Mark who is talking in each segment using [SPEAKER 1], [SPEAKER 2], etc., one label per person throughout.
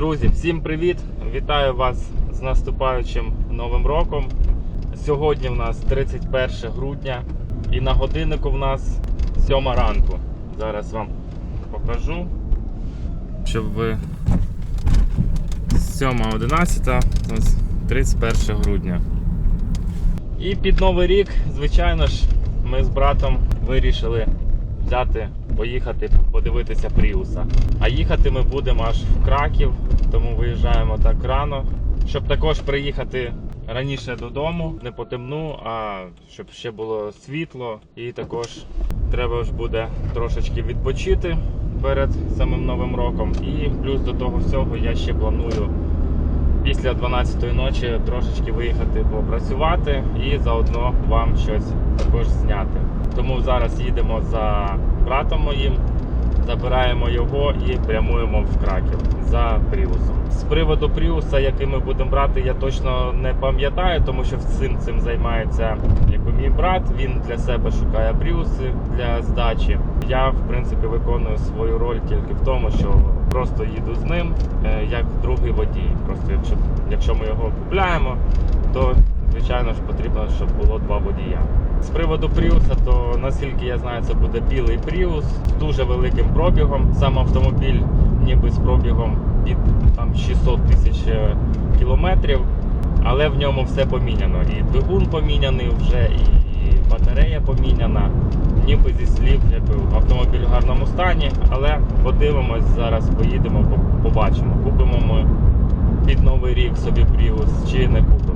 [SPEAKER 1] Друзі, всім привіт! Вітаю вас з наступаючим новим роком. Сьогодні в нас 31 грудня і на годиннику в нас 7 ранку. Зараз вам покажу, щоб ви 7.11, у 31 грудня. І під Новий рік, звичайно ж, ми з братом вирішили взяти, поїхати подивитися Пріуса. А їхати ми будемо аж в Краків, тому виїжджаємо так рано, щоб також приїхати раніше додому, не по темну, а щоб ще було світло. І також треба ж буде трошечки відпочити перед самим новим роком. І плюс до того всього я ще планую після 12-ї ночі трошечки виїхати попрацювати і заодно вам щось також зняти. Тому зараз їдемо за братом моїм, забираємо його і прямуємо в Краків за Пріусом. З приводу Пріуса, який ми будемо брати, я точно не пам'ятаю, тому що цим цим займається якби мій брат. Він для себе шукає Пріуси для здачі. Я в принципі виконую свою роль тільки в тому, що просто їду з ним е, як другий водій. Просто якщо, якщо ми його купляємо, то звичайно ж потрібно, щоб було два водія. З приводу Пріуса, то наскільки я знаю, це буде білий Пріус з дуже великим пробігом. Сам автомобіль ніби з пробігом від там 600 тисяч е, кілометрів, але в ньому все поміняно. І двигун поміняний вже, і, батарея поміняна. Ніби зі слів, якби автомобіль в гарному стані, але подивимось зараз, поїдемо, побачимо. Купимо ми під новий рік собі Prius чи не купимо.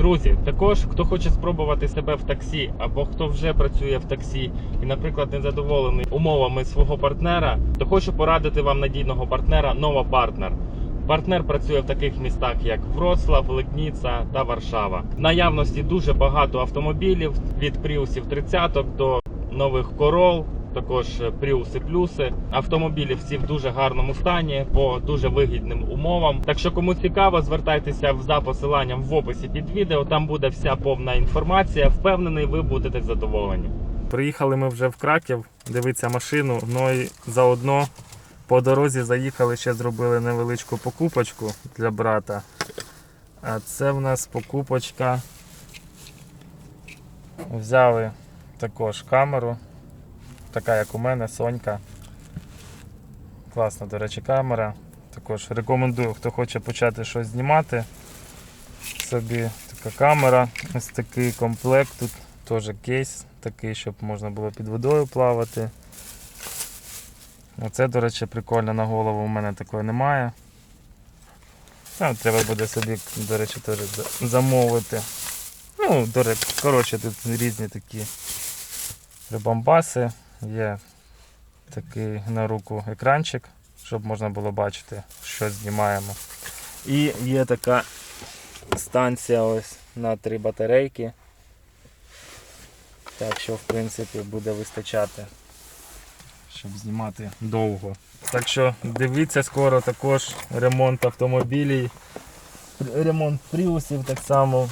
[SPEAKER 1] Друзі, також хто хоче спробувати себе в таксі, або хто вже працює в таксі і, наприклад, не задоволений умовами свого партнера, то хочу порадити вам надійного партнера Нова Партнер. Партнер працює в таких містах, як Вроцлав, Ликніца та Варшава. В наявності дуже багато автомобілів від Пріусів 30 до нових Корол, також Пріуси плюси. Автомобілі всі в дуже гарному стані по дуже вигідним умовам. Так що, кому цікаво, звертайтеся за посиланням в описі під відео. Там буде вся повна інформація. Впевнений, ви будете задоволені. Приїхали ми вже в Краків, дивитися машину. Ну і заодно по дорозі заїхали, ще зробили невеличку покупочку для брата. А це в нас покупочка. Взяли також камеру. Така як у мене, Сонька. Класна, до речі, камера. Також рекомендую, хто хоче почати щось знімати. Собі така камера, ось такий комплект. Тут теж кейс такий, щоб можна було під водою плавати. Оце, до речі, прикольно на голову у мене такої немає. Там треба буде собі, до речі, теж замовити. Ну, до речі, коротше, тут різні такі прибамбаси. Є такий на руку екранчик, щоб можна було бачити, що знімаємо. І є така станція ось на три батарейки. Так що, в принципі, буде вистачати, щоб знімати довго. Так що дивіться скоро також ремонт автомобілів, ремонт пріусів так само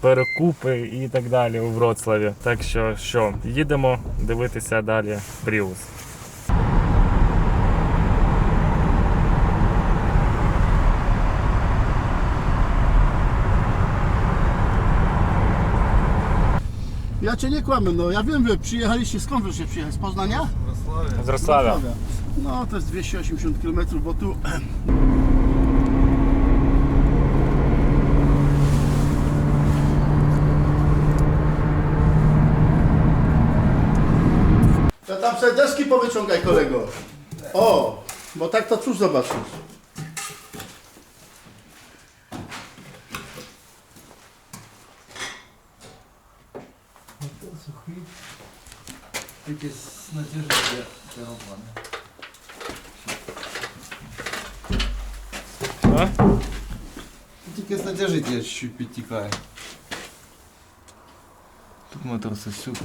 [SPEAKER 1] перекупи і так далі у Вроцлаві. Так що, що, їдемо дивитися далі Prius.
[SPEAKER 2] Ja cię nie kłamę, no ja wiem, wy przyjechaliście, skąd wyście przyjechali? Z Poznania?
[SPEAKER 1] З Вроцлавia.
[SPEAKER 2] Wrocławia. No to jest 280 km, bo tu To tam sobie deski powyciągaj kolego. O, bo tak to cóż zobaczysz.
[SPEAKER 3] Тільки з натяження цього плану.
[SPEAKER 1] А?
[SPEAKER 3] Тільки з натяжителя чуть-чуть підтікає. Тут мотор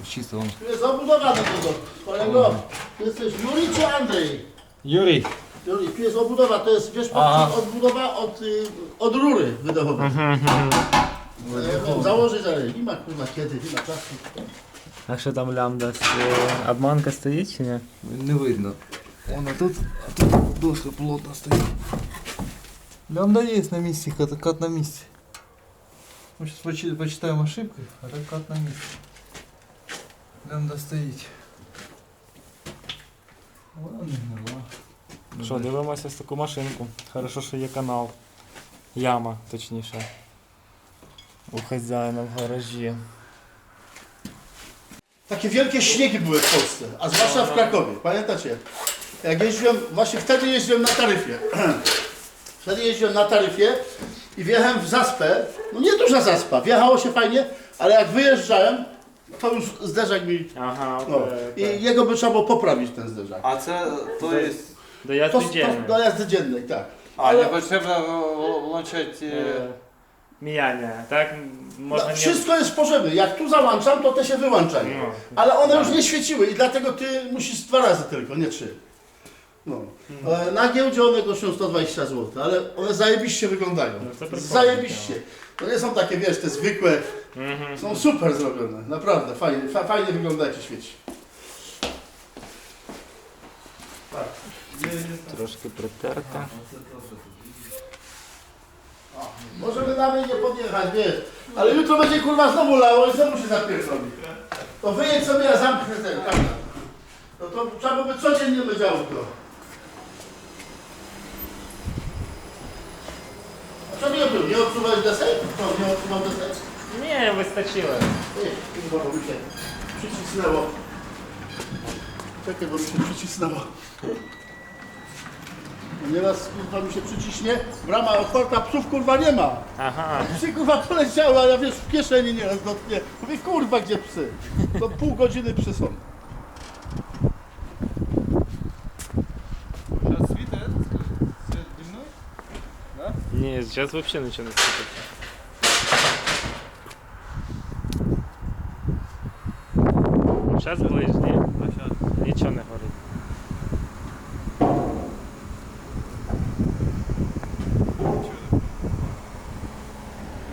[SPEAKER 3] чисто
[SPEAKER 2] jest obudowa do tego, kolego. Ty jesteś Juri czy Andrzej?
[SPEAKER 1] Юрій.
[SPEAKER 2] Juri, tu jest obudowa, to jest, wiesz,
[SPEAKER 3] Aha.
[SPEAKER 2] od, odbudowa od, y, od rury wydechowej. E, Założyć, ale nie ma kurwa kiedy, nie ma czasu.
[SPEAKER 1] А що там лямда? Обманка стоїть чи ні?
[SPEAKER 3] Не видно. Вон, а тут, а тут доска плотно стоит. Лямда есть на месте, кат, кат на месте. Мы сейчас почи- почитаем ошибки, а так кат на месте. Лямда стоит. Ладно, ну, ладно.
[SPEAKER 4] Що, дивимося з таку машинку. Хорошо, що є канал. Яма, точніше. У хазяїна в гаражі.
[SPEAKER 2] Takie wielkie śniegi były w Polsce, a zwłaszcza w Krakowie. Pamiętacie? Jak jeździłem, właśnie wtedy jeździłem na taryfie. Wtedy jeździłem na taryfie i wjechałem w zaspę, no nieduża zaspa, wjechało się fajnie, ale jak wyjeżdżałem, to już zderzak mi...
[SPEAKER 4] Aha.
[SPEAKER 2] No. I jego by trzeba było poprawić ten zderzak.
[SPEAKER 3] A co
[SPEAKER 4] to
[SPEAKER 3] jest?
[SPEAKER 4] Do jazdy
[SPEAKER 2] To, to
[SPEAKER 4] dziennej.
[SPEAKER 2] do jazdy dziennej, tak.
[SPEAKER 3] A nie potrzeba włączać... E, e,
[SPEAKER 4] Mijanie, tak? Można
[SPEAKER 2] No, wszystko jest potrzebne. Jak tu załączam, to te się wyłączają.
[SPEAKER 4] No.
[SPEAKER 2] Ale one już tak. nie świeciły i dlatego ty musisz dwa razy tylko, nie trzy. No. E, Na giełdzie one kosztują 120 zł, ale one zajebiście wyglądają.
[SPEAKER 4] No,
[SPEAKER 2] zajebiście. To nie są takie, wiesz, te zwykłe.
[SPEAKER 4] Mhm.
[SPEAKER 2] Są super zrobione, naprawdę, fajnie, fa, fajnie wygląda jak się świeci.
[SPEAKER 4] Tak. Troszkę preterka.
[SPEAKER 2] Możemy nawet nie podjechać, wiesz. Ale jutro będzie kurwa znowu lało i znowu się zapierdoli. To wyjedź sobie, ja zamknę ten kanał. No to trzeba by codziennie by działo to. Co mi był? Nie odsuwałeś desek? Co, nie odsuwał desek?
[SPEAKER 4] Nie, wystarczyłem.
[SPEAKER 2] Ej, kurwa, bo mi się przycisnęło. Czekaj, bo mi się przycisnęło. Nieraz kurwa mi się przyciśnie, brama otwarta, psów kurwa nie ma.
[SPEAKER 4] Aha.
[SPEAKER 2] Psy kurwa poleciały, a ja wiesz, w kieszeni nieraz dotknie. No, Mówię, kurwa, gdzie psy? To pół godziny psy są.
[SPEAKER 4] Ні, зараз взагалі нічого не світить. Зараз ближні,
[SPEAKER 3] А
[SPEAKER 4] нічого не горить.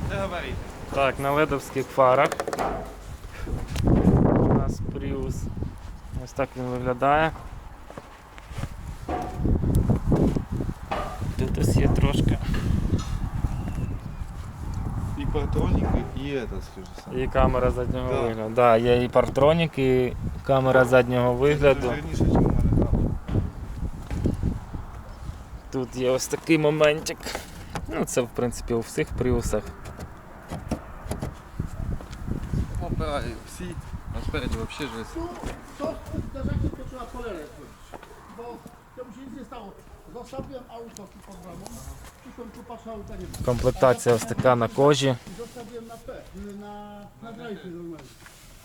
[SPEAKER 3] Це.
[SPEAKER 4] Так, на ледовських фарах. У нас Prius. Ось так він виглядає. Тут ось є трошки.
[SPEAKER 3] І патроник, і
[SPEAKER 4] камера заднього
[SPEAKER 3] Да.
[SPEAKER 4] вигляду. Да, є і партронік, і камера заднього вигляду.
[SPEAKER 3] Жирніше, ніж у мене.
[SPEAKER 4] Тут є ось такий моментик. Ну, це в принципі у всіх пріусах.
[SPEAKER 3] Опа, всі. А спереді вообще жесть.
[SPEAKER 2] Tu, to zderzaki to trzeba polerę zrobić. Bo auto tu pod bramą, auta nie ma.
[SPEAKER 4] Комплектація ось така на кожі.
[SPEAKER 2] I zostawiłem na P, na, na drive normalnie.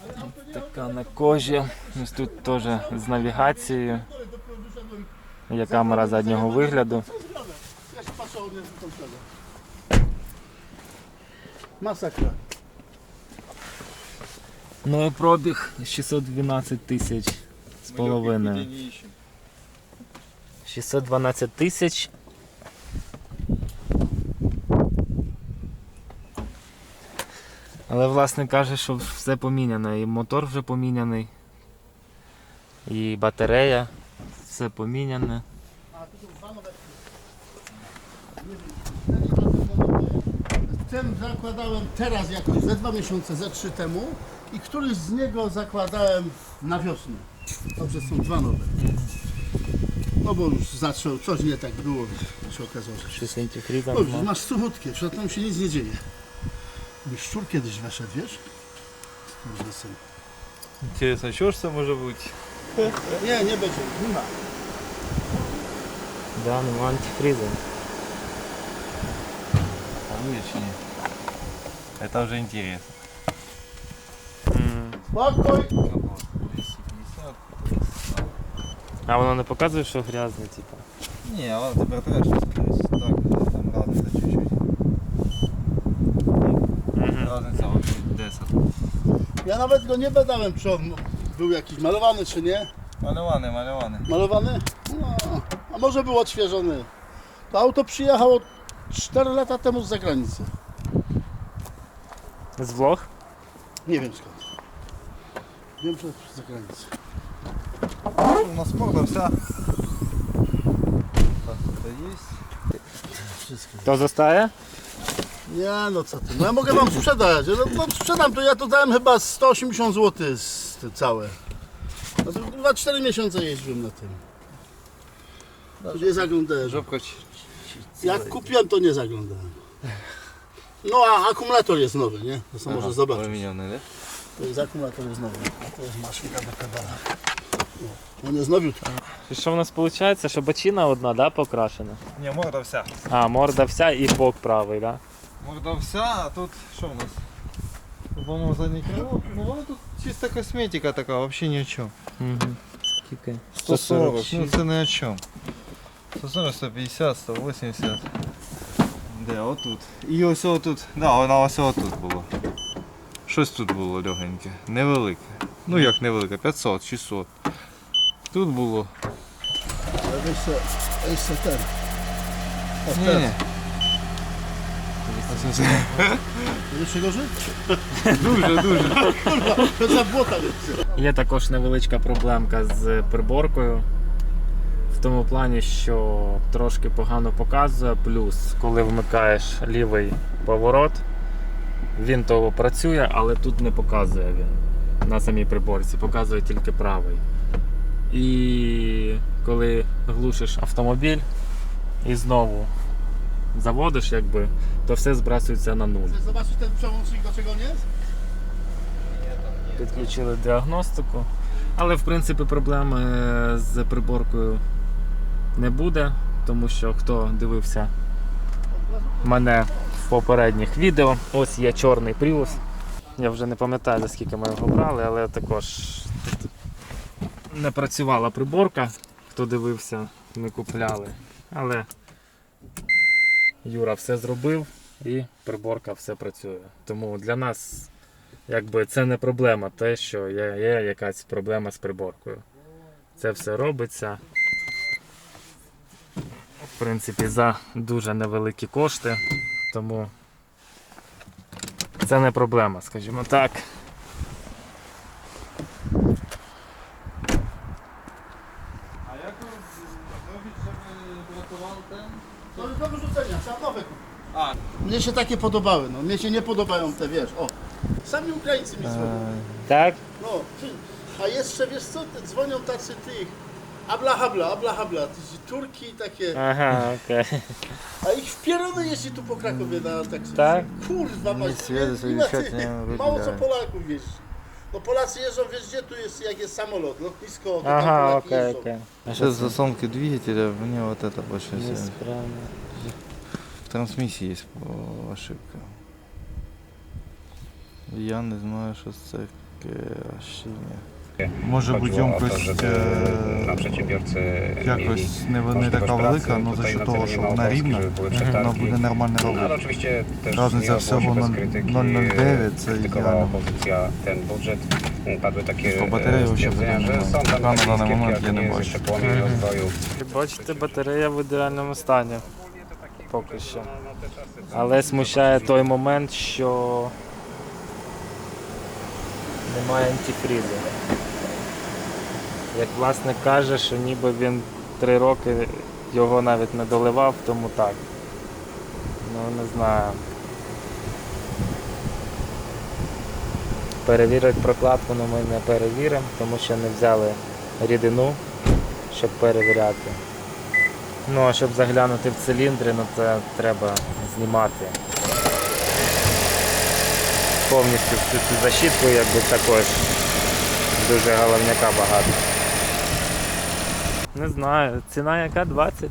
[SPEAKER 2] Ale auto nie
[SPEAKER 4] Така на кожі. Ось тут теж з навігацією.
[SPEAKER 2] ale dopiero wyszedłem.
[SPEAKER 4] Є камера заднього вигляду.
[SPEAKER 2] Co jest grane? Ja się patrzę od niego tą stronę. Masakra.
[SPEAKER 4] Ну і пробіг 612 тисяч з половиною. 612 тисяч. Але власник каже, що все поміняно. І мотор вже поміняний, і батарея, все поміняне.
[SPEAKER 2] A tu są dwa nowe. Nie wiem, ten i tamten nowy. Ten zakładałem teraz jakoś ze dwa miesiące, ze trzy temu i któryś z niego zakładałem na wiosnę. Dobrze, są dwa nowe. No bo już zaczął, coś nie tak było, się okazało, że się...
[SPEAKER 4] 6 антифризом.
[SPEAKER 2] No, już masz suchutkie, przed tam się nic nie dzieje. By szczur kiedyś weszedł, wiesz? Z tym rzęsem.
[SPEAKER 3] Інтересно, що ж це може бути?
[SPEAKER 2] Nie, nie będzie, nie ma.
[SPEAKER 4] Да, нема антифризу.
[SPEAKER 3] Панує чи ні? Это вже інтересно.
[SPEAKER 4] М.
[SPEAKER 2] Spokój!
[SPEAKER 4] А воно не показує, що грязне, типу.
[SPEAKER 3] Ні, а температура щось скрізь. Так, там разниця чуть-чуть.
[SPEAKER 4] Угу.
[SPEAKER 3] Разниця вообще 10.
[SPEAKER 2] Ja nawet go nie badałem, czy on był jakiś malowany, czy nie.
[SPEAKER 3] Malowany, malowany.
[SPEAKER 2] Malowany? No, a może był odświeżony. To auto przyjechało 4 lata temu z zagranicy.
[SPEAKER 4] З влог?
[SPEAKER 2] Nie wiem skąd. Wiem, że z zagranicy.
[SPEAKER 3] У нас морда вся
[SPEAKER 2] Wszystko.
[SPEAKER 4] To zostaje?
[SPEAKER 2] Nie no co ty, no ja mogę wam sprzedać, no, no sprzedam to, ja to dałem chyba 180 zł z te całe. No to chyba 4 miesiące jeździłem na tym. To nie zaglądałem.
[SPEAKER 3] Жопка ч-
[SPEAKER 2] Jak kupiłem to nie zaglądałem. No a akumulator jest nowy, nie? To co może zobaczyć.
[SPEAKER 3] Aluminiony, да?
[SPEAKER 2] To jest akumulator jest nowy. A to jest maszynka do pedala. No, on.
[SPEAKER 4] І що в нас виходить? Що бочина одна, да, покрашена?
[SPEAKER 3] Не, морда вся.
[SPEAKER 4] А, морда вся і бок правий, да?
[SPEAKER 3] Морда вся, а тут що у нас? По-моєму, заднє крило. Ну воно тут чиста косметика така, вообще ні о чому.
[SPEAKER 4] Угу. Скільки?
[SPEAKER 3] 140, ну це ні о чому. 140, 150, 180. Де, отут. І ось отут. Да, вона ось отут було. Щось тут було легеньке. Невелике. Ну як невелике, 500, 600. Тут було. Ні, ні. Дуже, дуже.
[SPEAKER 4] Є також невеличка проблемка з приборкою. В тому плані, що трошки погано показує, плюс коли вмикаєш лівий поворот, він того працює, але тут не показує він на самій приборці, показує тільки правий. І коли глушиш автомобіль і знову заводиш, якби, то все збрасується на нуль.
[SPEAKER 2] Jest?
[SPEAKER 4] Підключили діагностику. Але в принципі проблеми з приборкою не буде, тому що хто дивився мене в попередніх відео, ось є чорний Prius. Я вже не пам'ятаю, за скільки ми його брали, але також тут не працювала приборка. Хто дивився, ми купляли. Але Юра все зробив і приборка все працює. Тому для нас якби це не проблема, те, що є, є якась проблема з приборкою. Це все робиться. В принципі, за дуже невеликі кошти, тому це не проблема, скажімо так.
[SPEAKER 3] A jak zrobić, żeby blokował ten?
[SPEAKER 2] No do wyrzucenia, trzeba nowe kupić.
[SPEAKER 3] A.
[SPEAKER 2] Mnie się takie podobały, no mnie się nie podobają te, wiesz, o. Sami Ukraińcy mi zrobili.
[SPEAKER 4] Так?
[SPEAKER 2] No, ty, a jeszcze, wiesz co, te dzwonią tacy tych, abla habla, abla habla, ty- Turki takie,
[SPEAKER 4] Ага, окей.
[SPEAKER 2] a ich wpierony jeździ tu po Krakowie na taksy.
[SPEAKER 4] Tak?
[SPEAKER 2] Kurwa, masz,
[SPEAKER 3] Nic wiedzę, sobie
[SPEAKER 2] nie ma-
[SPEAKER 3] świetnie
[SPEAKER 2] mało co
[SPEAKER 3] wyglądają.
[SPEAKER 2] Polaków jeździ. No Polacy jeżdżą, wiesz gdzie tu jest, jak jest samolot, lotnisko, to tam
[SPEAKER 4] Ага,
[SPEAKER 2] Polaki
[SPEAKER 4] окей,
[SPEAKER 2] jeżdżą.
[SPEAKER 4] окей.
[SPEAKER 3] Сейчас засонки двигателя, мне вот это больше всего.
[SPEAKER 4] Несправно.
[SPEAKER 3] В трансмиссии есть о, ошибка. Я не знаю, що це таке ще ні. Може бути ємкость е, якось не, не така велика, але за що того, що вона рівна, вона буде нормально робити. Разниця всього
[SPEAKER 5] było się bez
[SPEAKER 3] ноль-
[SPEAKER 5] krytyki.
[SPEAKER 3] 0,09 це ідеально. По батареї
[SPEAKER 5] e, takie
[SPEAKER 3] На даний момент
[SPEAKER 5] ale
[SPEAKER 3] я не бачу.
[SPEAKER 4] Бачите, батарея в ідеальному стані. Поки що. Але смущає той момент, що немає антифрізу. Як власник каже, що ніби він три роки його навіть не доливав, тому так. Ну не знаю. Перевірити прокладку ну, ми не перевіримо, тому що не взяли рідину, щоб перевіряти. Ну, а щоб заглянути в циліндри, ну це треба знімати. Повністю всю цю защітку, якби також дуже головняка багато. Не знаю, ціна яка 20?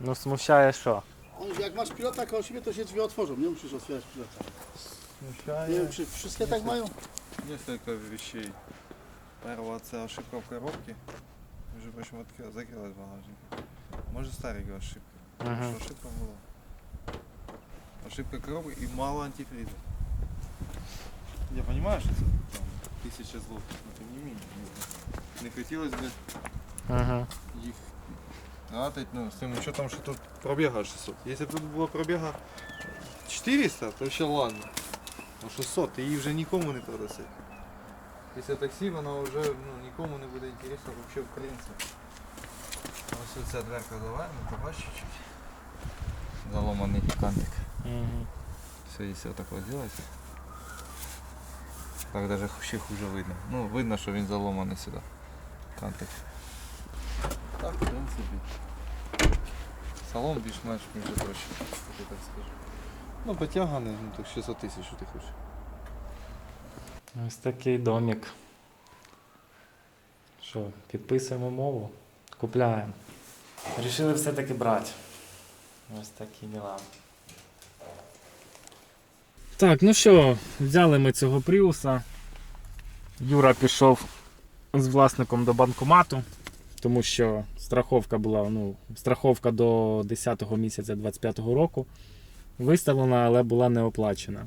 [SPEAKER 4] Ну смущає що?
[SPEAKER 2] On, jak masz pilota koło siebie, to się drzwi otworzą, nie musisz otwierać pilota. Nie
[SPEAKER 3] Смущає
[SPEAKER 2] wiem, czy wszystkie tak mają?
[SPEAKER 3] несколько вещей. Перша це ошибка в коробці. Вже почему відкрила, закрилась багажник. Може старий ошибка.
[SPEAKER 4] Мгм.
[SPEAKER 3] Що ошибка була? Ошибка коробки і мало антифриза. Я понимаю, що це там тисяча злотих, но тем не менее. Не, не хотілося б
[SPEAKER 4] Угу.
[SPEAKER 3] їх тратить, ну, з тим учетом, що тут пробіга 600. Якщо б тут було пробіга 400, то ще ладно. А 600, ти її вже нікому не продаси. Після таксі воно вже ну, нікому не буде інтересно взагалі в принципі. Ось оця дверка ну побачиш чуть. Заломаний кантик. Все, если вот так вот сделать. Так даже ще хуже видно. Ну, видно, що він заломаний сюди. Кантик. Так, в принципі. Салон більш-менш між проще, я так скажу. Ну, потяганий, ну так 600 тисяч, що ти хочеш.
[SPEAKER 4] Ось такий домик. Що, підписуємо мову, купляємо. Рішили все-таки брати. Ось такі діла. Так, ну що, взяли ми цього Пріуса. Юра пішов з власником до банкомату, тому що страховка була, ну, страховка до 10 місяця 25-го року виставлена, але була не оплачена.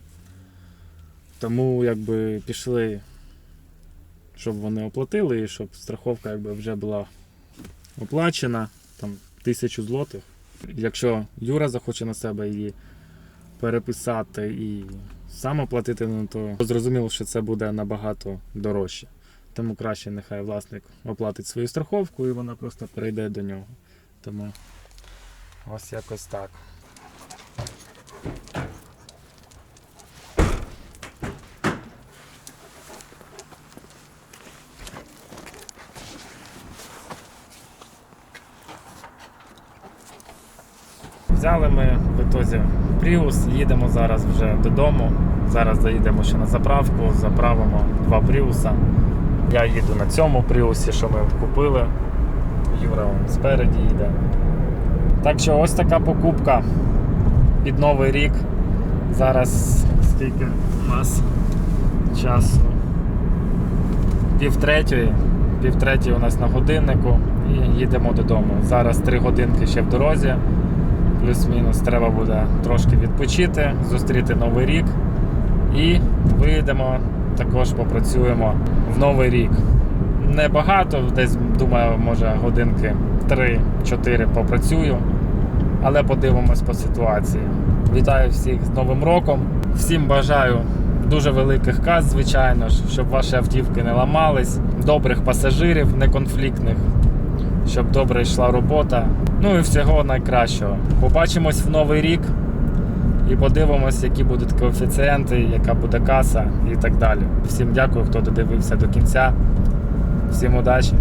[SPEAKER 4] Тому якби пішли, щоб вони оплатили, і щоб страховка якби вже була оплачена, там тисячу злотих. Якщо Юра захоче на себе її переписати і сам оплатити, ну, то зрозуміло, що це буде набагато дорожче. Тому краще нехай власник оплатить свою страховку і вона просто перейде до нього. Тому ось якось так. Взяли ми ітозі Пріус, їдемо зараз вже додому. Зараз заїдемо ще на заправку, заправимо два Пріуса. Я їду на цьому Пріусі, що ми купили. Юра он спереді їде. Так що ось така покупка під Новий рік. Зараз скільки у нас часу? Півтретьої. Півтретьої у нас на годиннику і їдемо додому. Зараз три годинки ще в дорозі плюс-мінус треба буде трошки відпочити, зустріти новий рік і виїдемо, також попрацюємо в новий рік. Небагато, десь думаю, може годинки 3-4 попрацюю, але подивимось по ситуації. Вітаю всіх з Новим роком. Всім бажаю дуже великих каз, звичайно ж, щоб ваші автівки не ламались, добрих пасажирів, неконфліктних щоб добре йшла робота. Ну і всього найкращого. Побачимось в новий рік і подивимось, які будуть коефіцієнти, яка буде каса і так далі. Всім дякую, хто додивився до кінця. Всім удачі!